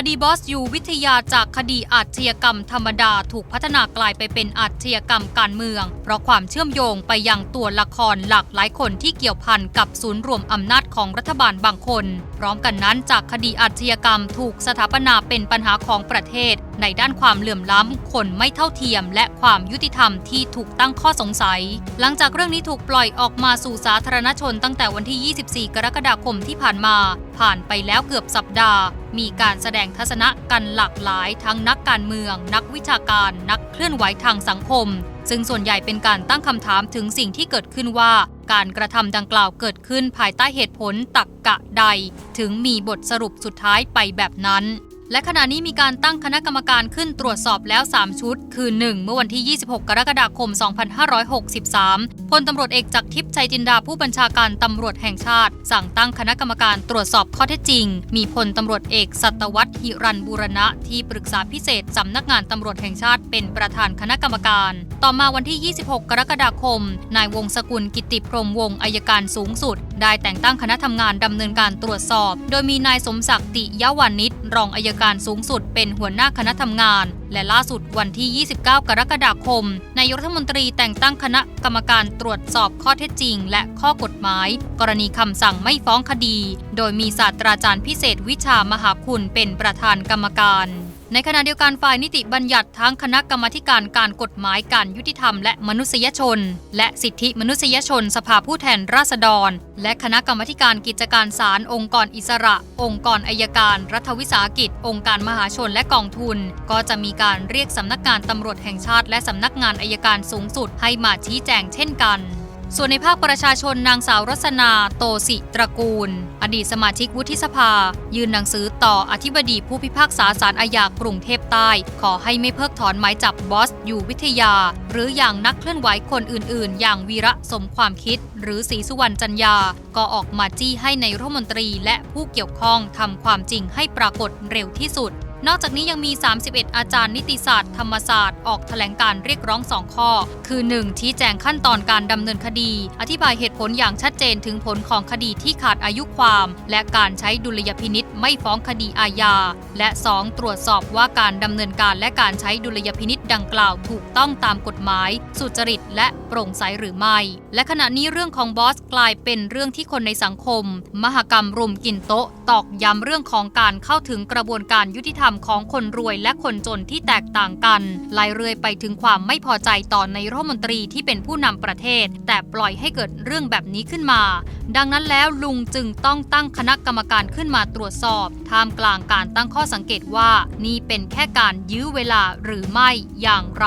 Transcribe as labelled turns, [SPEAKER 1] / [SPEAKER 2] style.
[SPEAKER 1] คดีบอสอยู่วิทยาจากคดีอาชญากรรมธรรมดาถูกพัฒนากลายไปเป็นอาชญากรรมการเมือง เพราะความเชื่อมโยงไปยังตัวละครหลากหลายคนที่เกี่ยวพันกับศูนย์รวมอำนาจของรัฐบาลบางคน พร้อมกันนั้นจากคดีอาชญากรรมถูกสถาปนาเป็นปัญหาของประเทศ ในด้านความเหลื่อมล้ำ คนไม่เท่าเทียม และความยุติธรรมที่ถูกตั้งข้อสงสัย หลังจากเรื่องนี้ถูกปล่อยออกมาสู่สาธารณชนตั้งแต่วันที่ 24 กรกฎาคมที่ผ่านมา ผ่านไปแล้วเกือบสัปดาห์ มีการแสดงทัศนะกันหลากหลาย ทั้งนักการเมือง นักวิชาการ นักเคลื่อนไหวทางสังคม ซึ่งส่วนใหญ่เป็นการตั้งคำถามถึงสิ่งที่เกิดขึ้นว่าการกระทำดังกล่าวเกิดขึ้นภายใต้เหตุผลตักกะใด ถึงมีบทสรุปสุดท้ายไปแบบนั้น และขณะนี้มีการตั้งคณะกรรมการขึ้นตรวจสอบแล้ว 3 ชุด คือ 1 เมื่อวันที่ 26 กรกฎาคม 2563 พลตำรวจเอกจากทิพย์ชัยจินดาผู้บัญชาการตำรวจแห่งชาติ สั่งตั้งคณะกรรมการตรวจสอบข้อเท็จจริง มีพลตำรวจเอกสัตวัตหิรันบูรณะที่ปรึกษาพิเศษสำนักงานตำรวจแห่งชาติเป็นประธานคณะกรรมการ ต่อมาวันที่ 26 กรกฎาคม นายวงศกุลกิติพรมวงศ์อายการสูงสุด ได้แต่งตั้งคณะทำงานดำเนินการตรวจสอบ โดยมีนายสมศักดิ์ติยวานิชรองอายการสูงสุดเป็นหัวหน้าคณะทำงาน และล่าสุดวันที่ 29 กรกฎาคม นายกรัฐมนตรีแต่งตั้งคณะกรรมการตรวจสอบข้อเท็จจริง และข้อกฎหมาย กรณีคำสั่งไม่ฟ้องคดี โดยมีศาสตราจารย์พิเศษวิชามหาคุณเป็นประธานกรรมการ ในขณะเดียวกันฝ่ายนิติบัญญัติทั้งคณะกรรมาการการกฎหมายการยุติธรรมและมนุษยชน และสิทธิมนุษยชนสภาผู้แทนราษฎร และคณะกรรมาการกิจการศาลองค์กรอิสระ องค์กรอายการ รัฐวิสาหกิจ องค์การมหาชนและกองทุน ก็จะมีการเรียกสำนักงานตำรวจแห่งชาติ และสำนักงานอายการสูงสุดให้มาชี้แจงเช่นกัน ส่วนในภาคประชาชนนางสาวรสนาโตสิตระกูล อดีตสมาชิกวุฒิสภา ยื่นหนังสือต่ออธิบดีผู้พิพากษาศาลอาญากรุงเทพใต้ ขอให้ไม่เพิกถอนหมายจับบอสอยู่วิทยา หรืออย่างนักเคลื่อนไหวคนอื่น ๆ อย่างวีระสมความคิด หรือศรีสุวรรณจันยา ก็ออกมาจี้ให้ในรัฐมนตรีและผู้เกี่ยวข้องทำความจริงให้ปรากฏเร็วที่สุด นอกจากนี้ยังมี 31 อาจารย์นิติศาสตร์ ธรรมศาสตร์ ออกแถลงการเรียกร้อง 2 ข้อ คือ 1. ชี้แจงขั้นตอนการดำเนินคดี อธิบายเหตุผลอย่างชัดเจนถึงผลของคดีที่ขาดอายุความ และการใช้ดุลยพินิษไม่ฟ้องคดีอาญา และ 2. ตรวจสอบว่าการดำเนินการและการใช้ดุลยพินิษ ดังกล่าวถูกต้องตามกฎหมาย สุจริตและโปร่งใสหรือไม่ และขณะนี้เรื่องของบอสกลายเป็นเรื่องที่คนในสังคม มหกรรมรุมกินโต๊ะ ตอกย้ำเรื่องของการเข้าถึงกระบวนการยุติธรรมของคนรวยและคนจนที่แตกต่างกันไล่เรื่อยไปถึงความไม่พอใจต่อในรัฐมนตรีที่เป็นผู้นำประเทศ แต่ปล่อยให้เกิดเรื่องแบบนี้ขึ้นมา ดังนั้นแล้วลุงจึงต้องตั้งคณะกรรมการขึ้นมาตรวจสอบท่ามกลางการตั้งข้อสังเกตว่านี่เป็นแค่การยื้อเวลาหรือไม่อย่างไร